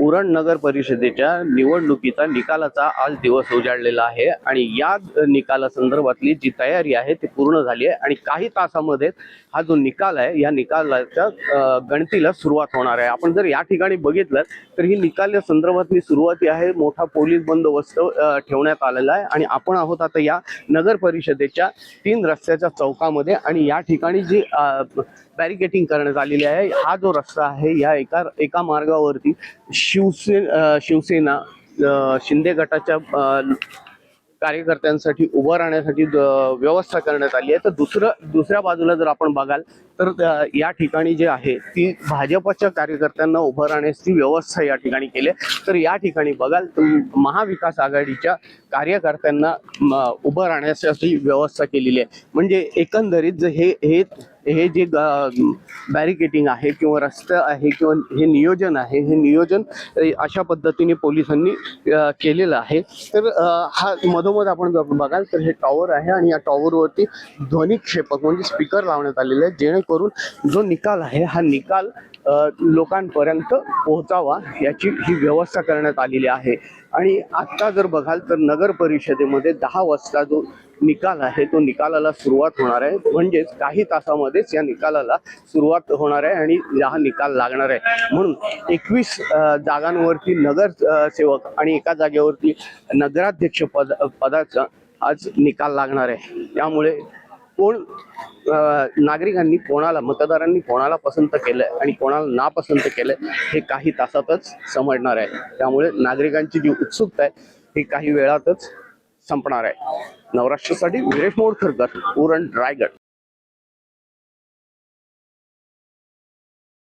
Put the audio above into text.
उरण नगर परिषदेच्या निवडणुकीचा निकालाचा आज दिवस उजाडलेला आहे आणि या निकालासंदर्भातली जी तयारी आहे ती पूर्ण झाली आहे आणि काही तासामध्ये हा जो निकाल आहे या निकालाच्या गणतीला सुरुवात होणार आहे. आपण जर या ठिकाणी बघितलं तर ही निकाल या संदर्भातली सुरुवाती आहे. मोठा पोलीस बंदोबस्त ठेवण्यात आलेला आहे आणि आपण आहोत आता या नगर परिषदेच्या तीन रस्त्याच्या चौकामध्ये आणि या ठिकाणी जी बॅरिकेटिंग करण्यात आलेली आहे हा जो रस्ता आहे या एका एका मार्गावरती शिवसे शिवसेना शिंदे गटाच्या कार्यकर्त्यांसाठी उभं राहण्यासाठी व्यवस्था करण्यात आली आहे. तर दुसरं दुसऱ्या बाजूला जर आपण बघाल तर त्या- या ठिकाणी जे आहे ती भाजपच्या कार्यकर्त्यांना उभं राहण्याची व्यवस्था या ठिकाणी केली आहे. तर या ठिकाणी बघाल महाविकास आघाडीच्या कार्यकर्त्यांना उभं राहण्यासाठी व्यवस्था केलेली आहे. म्हणजे एकंदरीत जे हे हे हे जे बॅरिकेटिंग आहे किंवा रस्ता आहे किंवा हे नियोजन आहे हे नियोजन अशा पद्धतीने पोलिसांनी केलेलं आहे. तर हा मधोमध आपण बघाल तर हे टॉवर आहे आणि या टॉवरवरती ध्वनिक्षेपक म्हणजे स्पीकर लावण्यात आलेले आहेत करून जो निकाल आहे हा निकाल लोकांपर्यंत पोहोचावा याची ही व्यवस्था करण्यात आलेली आहे. आणि आत्ता जर बघाल तर नगर परिषदेमध्ये दहा वाजता जो निकाल आहे तो निकालाला सुरुवात होणार आहे. म्हणजेच काही तासामध्येच या निकालाला सुरुवात होणार आहे आणि हा निकाल लागणार आहे. म्हणून एकवीस जागांवरती नगर सेवक आणि एका जागेवरती नगराध्यक्ष पद पदाचा आज निकाल लागणार आहे. त्यामुळे कोण नागरिकांनी कोणाला मतदारांनी कोणाला पसंत केलंय आणि कोणाला नापसंत केलंय हे काही तासातच समजणार आहे. त्यामुळे नागरिकांची जी उत्सुकता आहे ही काही वेळातच संपणार आहे. नवराष्ट्रासाठी विरेश मोडखरकर उरण रायगड.